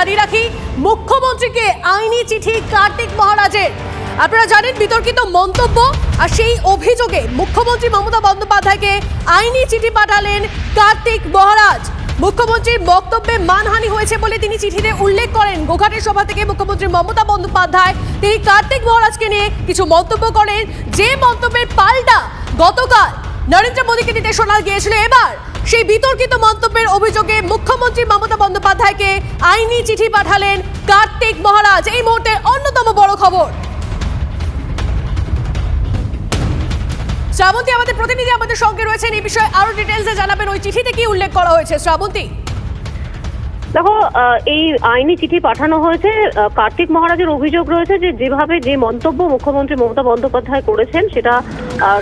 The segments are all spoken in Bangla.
জারি রাখি, মুখ্যমন্ত্রীকে আইনি চিঠি কার্তিক মহারাজের। আপনারা জানেন বিতর্কিত মন্তব্য আর সেই অভিযোগে মুখ্যমন্ত্রী মমতা বন্দ্যোপাধ্যায়কে আইনি চিঠি পাঠালেন কার্তিক মহারাজ। মুখ্যমন্ত্রীর বক্তব্যে মানহানি হয়েছে বলে তিনি চিঠিতে উল্লেখ করেন। গোঘাটের সভা থেকে মুখ্যমন্ত্রী মমতা বন্দ্যোপাধ্যায় তিনি কার্তিক মহারাজকে নিয়ে কিছু মন্তব্য করেন। যে মন্তব্যের পাল্টা গতকাল নরেন্দ্র মোদীকে দিতে শোনা গিয়েছিল এবার সেই বিতর্কিত মন্তব্যের অভিযোগে মুখ্যমন্ত্রী মমতা বন্দ্যোপাধ্যায়কে আইনি চিঠি পাঠালেন কার্তিক মহারাজ। এই মুহূর্তে অন্যতম বড় খবর। শ্রাবন্তী, আমাদের প্রতিনিধি আমাদের সঙ্গে রয়েছেন। এই বিষয়ে আরও ডিটেলসে জানাবেন। ওই চিঠিতে কি উল্লেখ করা হয়েছে? শ্রাবন্তী। দেখো এই আইনি চিঠি পাঠানো হয়েছে। কার্তিক মহারাজের অভিযোগ রয়েছে যে, যেভাবে যে মন্তব্য মুখ্যমন্ত্রী মমতা বন্দ্যোপাধ্যায় করেছেন, সেটা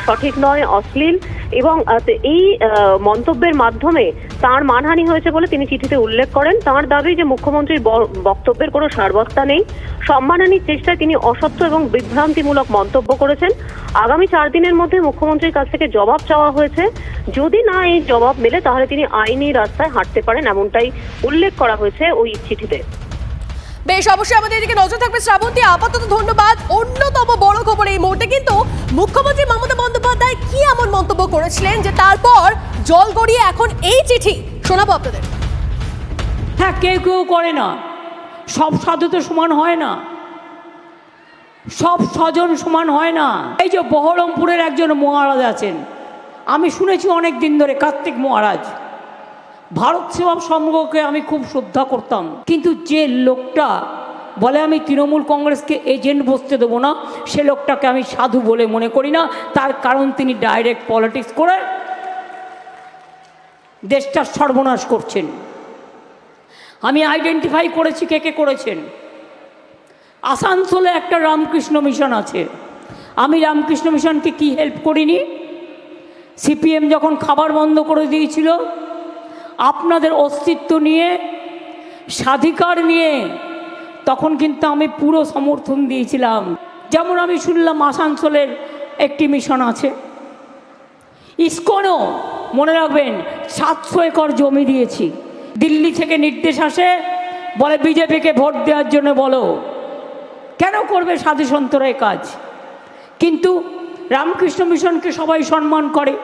সঠিক নয়, অশ্লীল। এবং এই মন্তব্যের মাধ্যমে তার মানহানি হয়েছে বলে তিনি চিঠিতে উল্লেখ করেন। তার দাবি যে মুখ্যমন্ত্রীর বক্তব্যের কোনো সারবত্তা নেই। সম্মানহানির চেষ্টায় তিনি অসত্য এবং বিভ্রান্তিমূলক মন্তব্য করেছেন। আগামী চার দিনের মধ্যে মুখ্যমন্ত্রীর কাছ থেকে জবাব চাওয়া হয়েছে। যদি না এই জবাব মেলে, তাহলে তিনি আইনি রাস্তায় হাঁটতে পারেন, এমনটাই উল্লেখ করা হয়েছে ওই চিঠিতে। বেশ, অবশ্যই আমাদের এদিকে নজর থাকবে শ্রাবন্তী। আপাতত ধন্যবাদ। অন্যতম বড় খবর এই মুহূর্তে কিন্তু মুখ্যমন্ত্রী মমতা বন্দ্যোপাধ্যায় কি এমন মন্তব্য করেছিলেন যে তারপর জল গড়িয়ে এখন এই চিঠি শোনাবো আপনাদের। হ্যাঁ কেউ কেউ করে না। সব সাধু তো সমান হয় না। সব স্বজন সমান হয় না। এই যে বহরমপুরের একজন মহারাজ আছেন। আমি শুনেছি অনেক দিন ধরে কার্তিক মহারাজ। ভারত সেবা সংঘকে আমি খুব শ্রদ্ধা করতাম। কিন্তু যে লোকটা বলে আমি তৃণমূল কংগ্রেসকে এজেন্ট বসতে দেবো না, সে লোকটাকে আমি সাধু বলে মনে করি না। তার কারণ তিনি ডাইরেক্ট পলিটিক্স করে দেশটার সর্বনাশ করছেন। আমি আইডেন্টিফাই করেছি কে কে করেছেন। আসানসোলে একটা রামকৃষ্ণ মিশন আছে। আমি রামকৃষ্ণ মিশনকে কি হেল্প করিনি? সিপিএম যখন খাবার বন্ধ করে দিয়েছিল আপনাদের অস্তিত্ব নিয়ে, স্বাধিকার নিয়ে, তখন কিন্তু আমি পুরো সমর্থন দিয়েছিলাম। যেমন আমি শুনলাম আসানসোলের একটি মিশন আছে। ইস্কনও, মনে রাখবেন, সাতশো একর জমি দিয়েছি। দিল্লি থেকে নির্দেশ আসে, বলে বিজেপিকে ভোট দেওয়ার জন্য বলো। কেন করবে সাধু কাজ? কিন্তু রামকৃষ্ণ মিশনকে সবাই সম্মান করে,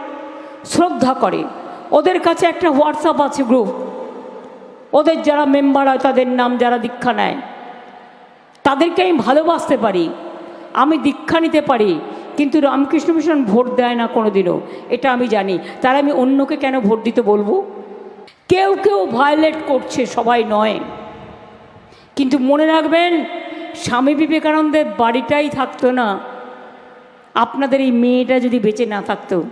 শ্রদ্ধা করে। ওদের কাছে একটা হোয়াটসঅ্যাপ আছে গ্রুপ। ওদের যারা মেম্বার হয়, তাদের নাম যারা দীক্ষা নেয়, তাদেরকে আমি ভালোবাসতে পারি। আমি দীক্ষা নিতে পারি, কিন্তু রামকৃষ্ণ মিশন ভোট দেয় না কোনো দিনও এটা আমি জানি। তাহলে আমি অন্যকে কেন ভোট দিতে বলব? কেউ কেউ ভায়োলেট করছে, সবাই নয়। কিন্তু মনে রাখবেন, স্বামী বিবেকানন্দের বাড়িটাই থাকতো না। আপনাদের এই মেয়েটা যদি বেঁচে না থাকতো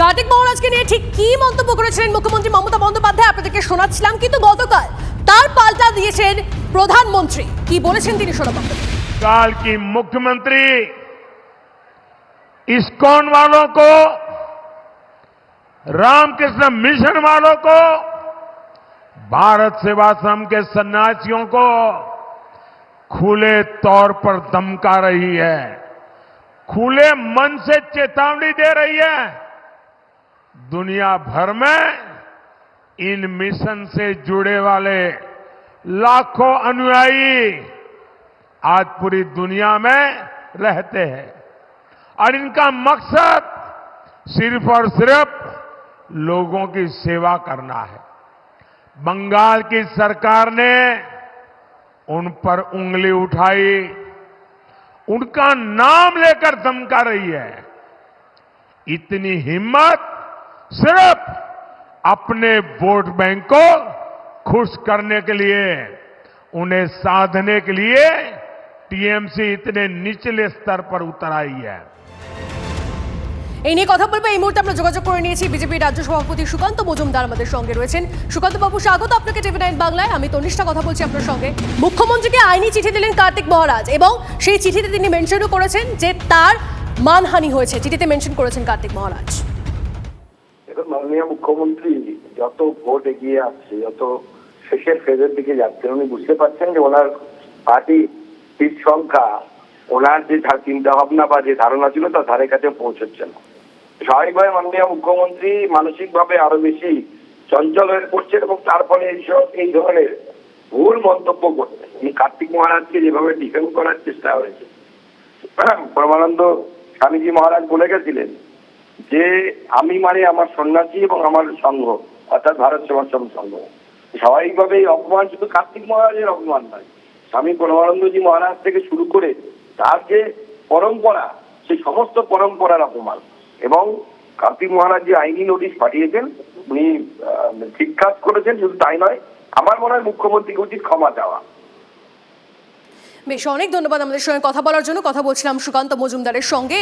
কার্তিক মহারাজকে নিয়ে ঠিক কি মন্তব্য করেছিলেন মুখ্যমন্ত্রী মমতা বন্দ্যোপাধ্যায় আপনাদেরকে শোনাচ্ছিলাম কিন্তু গতকাল তার পাল্টা দিয়েছেন প্রধানমন্ত্রী কি বলেছেন তিনি শোনাবো আপনাদের। काल की मुख्यमंत्री इस्कॉन वालों को रामकृष्ण मिशन वालों को भारत सेवाश्रम के सन्यासियों को खुले तौर पर धमका रही है खुले मन से चेतावनी दे रही है दुनिया भर में इन मिशन से जुड़े वाले लाखों अनुयायी आज पूरी दुनिया में रहते हैं। और इनका मकसद सिर्फ़ और सिर्फ़ लोगों की सेवा करना है। बंगाल की सरकार ने उन पर उंगली उठाई। उनका नाम लेकर धमका रही है। इतनी हिम्मत सिर्फ अपने वोट बैंक को खुश करने के लिए उन्हें साधने के लिए टीएमसी इतने निचले स्तर पर उतर आई है এই নিয়ে কথা বলবো এই মুহূর্তে আমরা যোগাযোগ করে নিয়েছি বিজেপি রাজ্য সভাপতি সুকান্ত মজুমদার আমাদের সঙ্গে রয়েছেন সুকান্ত বাবু স্বাগত আপনাকে টিভি নাইন বাংলায় আমি তনিষ্ঠা কথা বলছি আপনার সঙ্গে মুখ্যমন্ত্রীকে আইনি চিঠি দিলেন কার্তিক মহারাজ এবং সেই চিঠিতে তিনি মেনশনও করেছেন যে তার মানহানি হয়েছে চিঠিতে মেনশন করেছেন কার্তিক মহারাজ এখন মাননীয় মুখ্যমন্ত্রী যত ভোট এগিয়ে আসছে, যত শেষের ফেজের দিকে যাচ্ছে, উনি বুঝতে পারছেন যে ওনার পার্টি সিট সংখ্যা, ওনার যে চিন্তা ভাবনা বা যে ধারণা ছিল তার ধারে কাছে পৌঁছচ্ছে না। স্বাভাবিকভাবে মাননীয় মুখ্যমন্ত্রী মানসিকভাবে আরও বেশি চঞ্চল হয়ে পড়ছেন এবং তার ফলে এইসব, এই ধরনের ভুল মন্তব্য করছেন এই কার্তিক মহারাজকে যেভাবে ডিফেন্ড করার চেষ্টা হয়েছে। পরমানন্দ স্বামীজি মহারাজ বলে গেছিলেন যে আমি মানে আমার সন্ন্যাসী এবং আমার সংঘ, অর্থাৎ ভারত সেবাশ্রম সংঘ। স্বাভাবিকভাবে এই অপমান শুধু কার্তিক মহারাজের অপমান নয়, স্বামী পরমানন্দজি মহারাজ থেকে শুরু করে তার যে পরম্পরা, সেই সমস্ত পরম্পরার অপমান। এবং কার্তিক মহারাজ যে আইনি নোটিশ পাঠিয়েছেন, উনি ঠিক কাজ করেছেন, শুধু তাই নয়, আমার মনে হয় মুখ্যমন্ত্রীকে উচিত ক্ষমা দেওয়া বেশ, অনেক ধন্যবাদ আমাদের সঙ্গে কথা বলার জন্য। কথা বলছিলাম সুকান্ত মজুমদারের সঙ্গে।